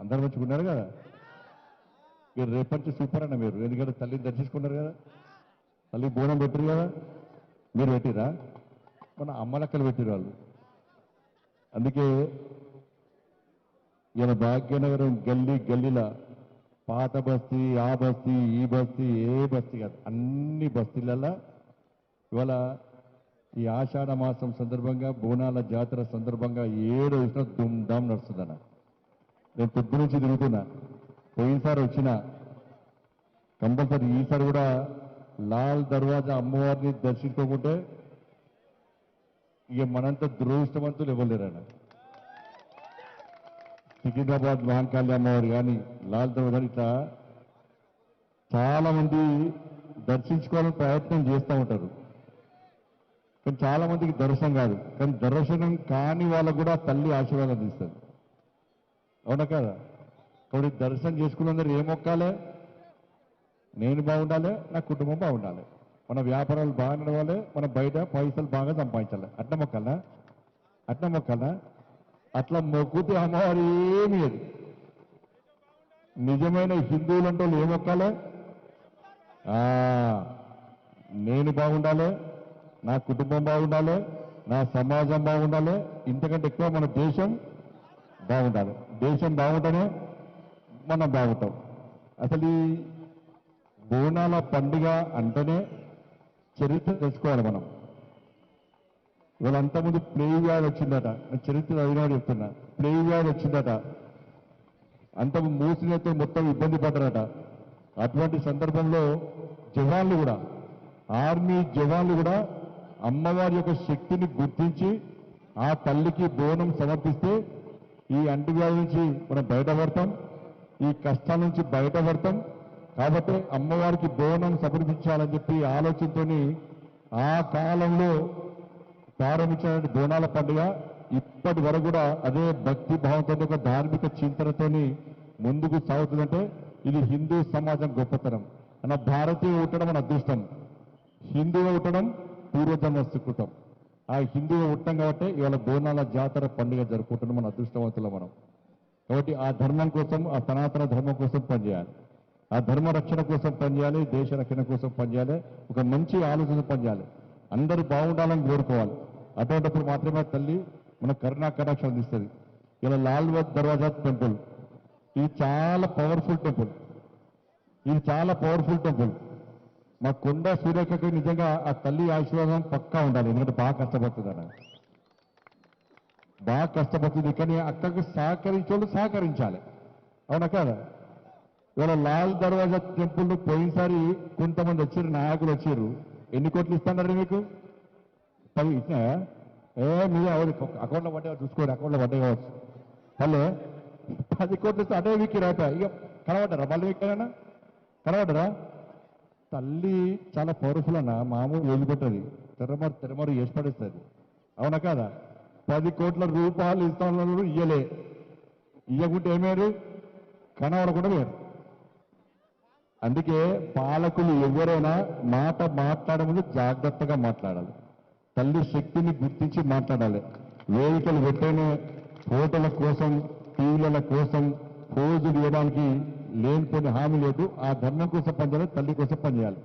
అందరు మంచుకున్నారు కదా? మీరు రేపటి నుంచి సూపర్ అన్న మీరు. ఎందుకంటే తల్లిని దర్శించుకున్నారు కదా? తల్లి బోనం పెట్టరు కదా? మీరు పెట్టిరా? మన అమ్మలక్కలు పెట్టిరు వాళ్ళు. అందుకే ఈయన భాగ్యనగరం గల్లీ గల్లీల పాత బస్తీ ఆ బస్తీ ఈ బస్తీ ఏ బస్తీ కాదు అన్ని బస్తీలలో ఇవాళ ఈ ఆషాఢ మాసం సందర్భంగా బోనాల జాతర సందర్భంగా ఏడు వచ్చినా దుమ్ దామ్ నడుస్తుందన్న. నేను పొద్దు నుంచి తిరుగుతున్నా. పోయినసారి వచ్చిన. కంపల్సరీ ఈసారి కూడా లాల్ దర్వాజా అమ్మవారిని దర్శించుకోకుంటే ఇక మనంత దురదృష్టవంతులు ఇవ్వలేరన్న సికింద్రాబాద్ మహాకాళి అమ్మవారు కానీ లాల్ దర్వాజా ఇట్లా చాలా మంది దర్శించుకోవాలని ప్రయత్నం చేస్తూ ఉంటారు. కానీ చాలా మందికి దర్శనం కాదు. కానీ దర్శనం కాని వాళ్ళకు కూడా తల్లి ఆశీర్వాదం ఇస్తుంది అవునా కదా? కాబట్టి దర్శనం చేసుకున్నందరూ ఏం మొక్కాలే నేను బాగుండాలి నా కుటుంబం బాగుండాలి. మన వ్యాపారాలు బాగా నడవాలి మన బయట పైసలు బాగా సంపాదించాలి. అట్లా మొక్కాలనా? అట్లా మొక్కాలనా? అట్లా మొక్కుతే అమ్మవారు ఏమీ లేదు. నిజమైన హిందువులు అంటే వాళ్ళు ఏం మొక్కాలి నేను బాగుండాలి నా కుటుంబం బాగుండాలి నా సమాజం బాగుండాలి ఇంతకంటే ఎక్కువ మన దేశం బాగుండాలి. దేశం బాగుంటేనే మనం బాగుంటాం. అసలు ఈ బోనాల పండుగ అంటేనే చరిత్ర తెలుసుకోవాలి మనం. ఇవాళ అంతకుముందు ప్లేగ్ వ్యాధి వచ్చిందట నేను చరిత్ర చదివినాడు చెప్తున్నా. ప్లేగ్ వ్యాధి వచ్చిందట అంత మూసినతో మొత్తం ఇబ్బంది పడ్డారట. అటువంటి సందర్భంలో జవాన్లు కూడా ఆర్మీ జవాన్లు కూడా అమ్మవారి యొక్క శక్తిని గుర్తించి ఆ తల్లికి బోనం సమర్పిస్తే ఈ అంటువ్యాధి నుంచి మనం బయటపడతాం ఈ కష్టాల నుంచి బయటపడతాం. కాబట్టి అమ్మవారికి బోనం సమర్పించాలని చెప్పి ఆలోచనతో ఆ కాలంలో ప్రారంభించిన బోనాల పండుగ ఇప్పటి వరకు కూడా అదే భక్తి భావంతో ఒక ధార్మిక చింతనతోని ముందుకు సాగుతుందంటే ఇది హిందూ సమాజం గొప్పతనం. మన భారతీయ ఉండడం మన అదృష్టం. హిందువు ఉండడం పూర్వజన్మ సుకృతం. ఆ హిందువు ఉంటాం కాబట్టి ఇవాళ బోనాల జాతర పండుగ జరుపుకుంటున్నాం మన అదృష్టవంతులు మనం. కాబట్టి ఆ ధర్మం కోసం ఆ సనాతన ధర్మం కోసం పనిచేయాలి. ఆ ధర్మ రక్షణ కోసం పనిచేయాలి దేశ రక్షణ కోసం పనిచేయాలి ఒక మంచి ఆలోచన పనిచేయాలి. అందరూ బాగుండాలని కోరుకోవాలి. అటువంటిప్పుడు మాత్రమే తల్లి మన కరుణా కటాక్షం అందిస్తుంది. ఇలా లాల్ దర్వాజా టెంపుల్ ఇది చాలా పవర్ఫుల్ టెంపుల్. ఇది చాలా పవర్ఫుల్ టెంపుల్. మా కొండ సూర్యకకి నిజంగా ఆ తల్లి ఆశీర్వాదం పక్కా ఉండాలి. ఎందుకంటే బాగా కష్టపడుతుంది అన్న బాగా కష్టపడుతుంది కానీ అక్కడికి సహకరించోళ్ళు సహకరించాలి. అవునా కాదా? ఇవాళ లాల్ దర్వాజా టెంపుల్ పోయినసారి కొంతమంది వచ్చారు నాయకులు వచ్చారు. ఎన్ని కోట్లు ఇస్తున్నారు మీకు? పది ఇచ్చినా? ఏ మీరే ఎవరు? అకౌంట్లో పడ్డే చూసుకోండి అకౌంట్లో పడ్డే కావచ్చు. హలో? పది కోట్లు ఇస్తే అదే వీక్కి రాట ఇక కనబడ్డారా? మళ్ళీ వీక్ కనబడ్డరా? తల్లి చాలా పవర్ఫుల్ అన్న. మామూలు వదిలిపెట్టది తెరమరు తెరమరు వేసి పడేస్తుంది. అవునా కాదా? పది కోట్ల రూపాయలు ఇస్తాను ఇయ్యలే. ఇయ్యకుంటే ఏమేరు కనబడకుండా వేరు అందుకే పాలకులు ఎవరైనా మాట మాట్లాడముందు జాగ్రత్తగా మాట్లాడాలి. తల్లి శక్తిని గుర్తించి మాట్లాడాలి. వేదికలు పెట్టేనే ఫోటోల కోసం టీవీల కోసం పోజులు ఇవ్వడానికి లేనిపోయిన హామీ లేదు. ఆ ధర్మం కోసం పనిచేయాలి తల్లి కోసం పనిచేయాలి.